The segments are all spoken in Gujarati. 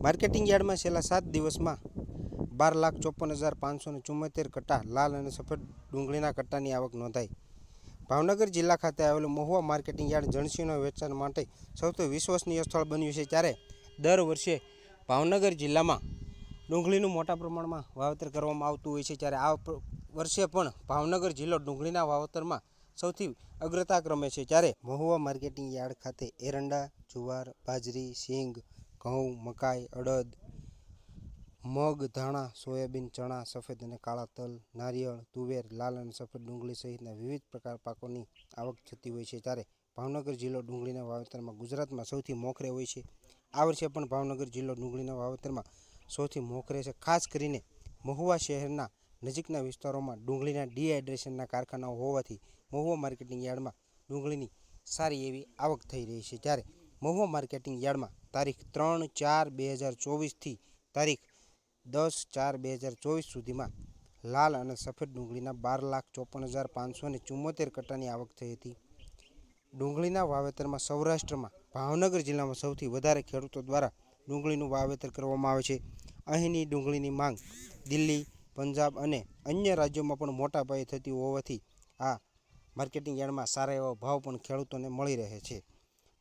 માર્કેટિંગ યાર્ડમાં છેલ્લા સાત દિવસમાં બાર લાખ ચોપન હજાર પાંચસો ને ચુમ્મોતેર કટ્ટા લાલ અને સફેદ ડુંગળીના કટ્ટાની આવક નોંધાઈ. ભાવનગર જિલ્લા ખાતે આવેલું મહુવા માર્કેટિંગ યાર્ડ જણસીનો વેચાણ માટે સૌથી વિશ્વસનીય સ્થળ બન્યું છે ત્યારે દર વર્ષે ભાવનગર જિલ્લામાં ડુંગળીનું મોટા પ્રમાણમાં વાવેતર કરવામાં આવતું હોય છે ત્યારે આ વર્ષે પણ ભાવનગર જિલ્લો ડુંગળીના વાવેતરમાં સૌથી અગ્રતા ક્રમે છે. ત્યારે મહુવા માર્કેટિંગ યાર્ડ ખાતે એરંડા, જુવાર, બાજરી, સિંગ ઘઉં, મકાઈ, અડદ, મગ, ધાણા, સોયાબીન, ચણા, સફેદ અને કાળા તલ, નારિયેળ, તુવેર, લાલ અને સફેદ ડુંગળી સહિતના વિવિધ પ્રકાર પાકોની આવક થતી હોય છે. ત્યારે ભાવનગર જિલ્લો ડુંગળીના વાવેતરમાં ગુજરાતમાં સૌથી મોખરે હોય છે. આ વર્ષે પણ ભાવનગર જિલ્લો ડુંગળીના વાવેતરમાં સૌથી મોખરે છે. ખાસ કરીને મહુવા શહેરના નજીકના વિસ્તારોમાં ડુંગળીના ડિહાઇડ્રેશનના કારખાનાઓ હોવાથી મહુવા માર્કેટિંગ યાર્ડમાં ડુંગળીની સારી એવી આવક થઈ રહી છે. ત્યારે મહુવા માર્કેટિંગ યાર્ડમાં તારીખ ત્રણ ચાર બે હજાર ચોવીસથી તારીખ દસ ચાર બે હજાર ચોવીસ સુધીમાં લાલ અને સફેદ ડુંગળીના બાર લાખ ચોપન હજાર પાંચસો ને ચુમ્મોતેર કટ્ટાની આવક થઈ હતી. ડુંગળીના વાવેતરમાં સૌરાષ્ટ્રમાં ભાવનગર જિલ્લામાં સૌથી વધારે ખેડૂતો દ્વારા ડુંગળીનું વાવેતર કરવામાં આવે છે. અહીંની ડુંગળીની માંગ દિલ્હી, પંજાબ અને અન્ય રાજ્યોમાં પણ મોટા પાયે થતી હોવાથી આ માર્કેટિંગ યાર્ડમાં સારા એવા ભાવ પણ ખેડૂતોને મળી રહે છે.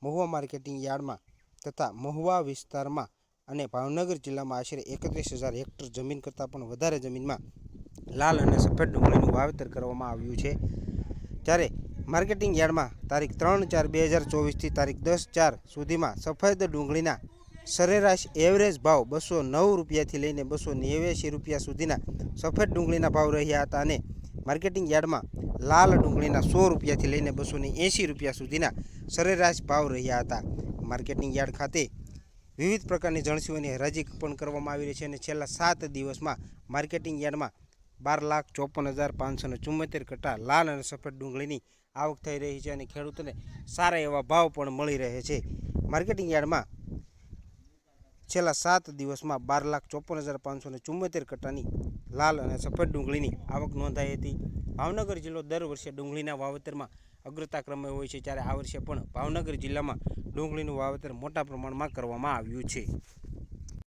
મહુવા માર્કેટિંગ યાર્ડમાં તથા મહુવા વિસ્તારમાં અને ભાવનગર જિલ્લામાં આશરે એકત્રીસ હજાર હેક્ટર જમીન કરતાં પણ વધારે જમીનમાં લાલ અને સફેદ ડુંગળીનું વાવેતર કરવામાં આવ્યું છે. ત્યારે માર્કેટિંગ યાર્ડમાં તારીખ ત્રણ ચાર બે હજાર ચોવીસથી તારીખ દસ ચાર સુધીમાં સફેદ ડુંગળીના સરેરાશ એવરેજ ભાવ બસો નવ રૂપિયાથી લઈને બસો નેવ્યાસી રૂપિયા સુધીના સફેદ ડુંગળીના ભાવ રહ્યા હતા અને માર્કેટિંગ યાર્ડમાં લાલ ડુંગળીના સો રૂપિયાથી લઈને બસો ને એંસી રૂપિયા સુધીના સરેરાશ ભાવ રહ્યા હતા. માર્કેટિંગ યાર્ડ ખાતે વિવિધ પ્રકારની જણસીઓની હરાજી પણ કરવામાં આવી રહી છે અને છેલ્લા સાત દિવસમાં માર્કેટિંગ યાર્ડમાં બાર લાખ ચોપન હજાર પાંચસો ને ચુમ્મોતેર કટ્ટા લાલ અને સફેદ ડુંગળીની આવક થઈ રહી છે અને ખેડૂતોને સારા એવા ભાવ પણ મળી રહે છે. માર્કેટિંગ યાર્ડમાં છેલ્લા સાત દિવસમાં બાર લાખ ચોપન હજાર પાંચસો ને ચુમ્મોતેર કટ્ટાની લાલ અને સફેદ ડુંગળીની આવક નોંધાઈ હતી. ભાવનગર જિલ્લો દર વર્ષે ડુંગળીના વાવેતરમાં અગ્રતા ક્રમે હોય છે ત્યારે આ વર્ષે પણ ભાવનગર જિલ્લામાં ડુંગળીનું વાવેતર મોટા પ્રમાણમાં કરવામાં આવ્યું છે.